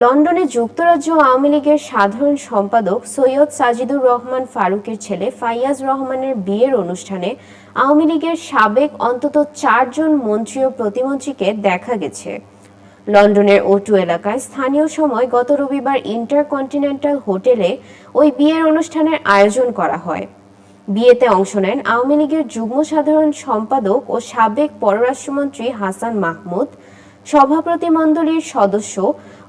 লন্ডনে যুক্তরাজ্য আওয়ামী লীগের সাধারণ সম্পাদক সৈয়দ সাজিদুর রহমান ফারুকের ছেলে ফাইয়াজ রহমানের বিয়ের অনুষ্ঠানে আওয়ামী লীগের সাবেক অন্তত চারজন মন্ত্রী ও প্রতিমন্ত্রীকে দেখা গেছে। লন্ডনের ওটু এলাকায় স্থানীয় সময় গত রবিবার ইন্টারকন্টিনেন্টাল হোটেলে ওই বিয়ের অনুষ্ঠানের আয়োজন করা হয়। বিয়েতে অংশ নেন আওয়ামী লীগের যুগ্ম সাধারণ সম্পাদক ও সাবেক পররাষ্ট্রমন্ত্রী হাসান মাহমুদ সভাপতিমণ্ডলীর সদস্য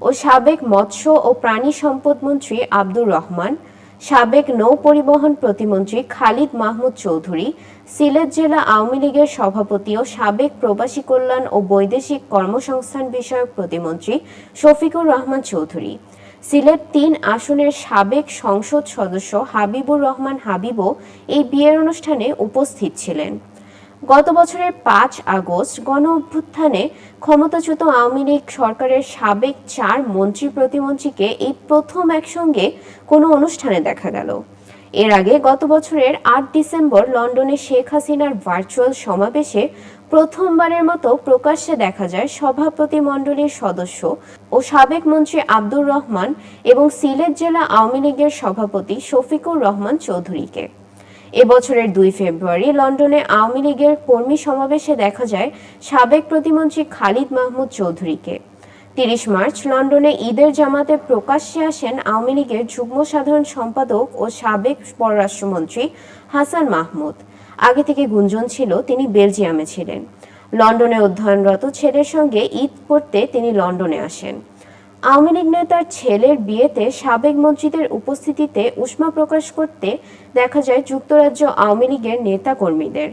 ও সাবেক মৎস্য ও প্রাণী সম্পদ মন্ত্রী আব্দুর রহমান, সাবেক নৌ পরিবহন প্রতিমন্ত্রী খালিদ মাহমুদ চৌধুরী, সিলেট জেলা আওয়ামী লীগের সভাপতি ও সাবেক প্রবাসী কল্যাণ ও বৈদেশিক কর্মসংস্থান বিষয়ক প্রতিমন্ত্রী শফিকুর রহমান চৌধুরী, সিলেট তিন আসনের সাবেক সংসদ সদস্য হাবিবুর রহমান হাবিবও এই বিয়ের অনুষ্ঠানে উপস্থিত ছিলেন। গত বছরের পাঁচ আগস্ট গণ অভ্যুত্থানে ক্ষমতাচ্যুত আওয়ামী লীগ সরকারের সাবেক চার মন্ত্রী প্রতিমন্ত্রীকে এই প্রথম একসঙ্গে কোনো অনুষ্ঠানে দেখা গেল। এর আগে গত বছরের আট ডিসেম্বর লন্ডনে শেখ হাসিনার ভার্চুয়াল সমাবেশে প্রথমবারের মতো প্রকাশ্যে দেখা যায় সভাপতি মণ্ডলীর সদস্য ও সাবেক মন্ত্রী আব্দুর রহমান এবং সিলেট জেলা আওয়ামী লীগের সভাপতি শফিকুর রহমান চৌধুরীকে। এবছরের দুই ফেব্রুয়ারি লন্ডনে আওয়ামী লীগের কর্মী সমাবেশে দেখা যায় সাবেক প্রতিমন্ত্রী খালিদ মাহমুদ চৌধুরীকে। তিরিশ মার্চ লন্ডনে ঈদের জামাতে প্রকাশ্যে আসেন আওয়ামী লীগের যুগ্ম সাধারণ সম্পাদক ও সাবেক পররাষ্ট্রমন্ত্রী হাসান মাহমুদ। আগে থেকে গুঞ্জন ছিল তিনি বেলজিয়ামে ছিলেন। লন্ডনে অধ্যয়নরত ছেলের সঙ্গে ঈদ করতে তিনি লন্ডনে আসেন। আওয়ামী লীগ নেতার ছেলের বিয়েতে সাবেক মন্ত্রীদের উপস্থিতিতে উষ্মা প্রকাশ করতে দেখা যায় যুক্তরাজ্য আওয়ামী লীগের নেতা কর্মীদের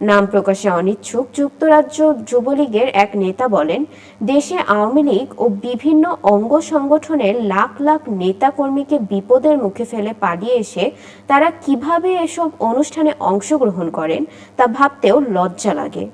নাম প্রকাশে অনিচ্ছুক যুক্তরাজ্য যুবলীগের এক নেতা বলেন, দেশে আওয়ামী লীগ ও বিভিন্ন অঙ্গ সংগঠনের লাখ লাখ নেতা কর্মীকে বিপদের মুখে ফেলে পালিয়ে এসে তারা কীভাবে এসব অনুষ্ঠানে অংশগ্রহণ করেন তা ভাবতেও লজ্জা লাগে।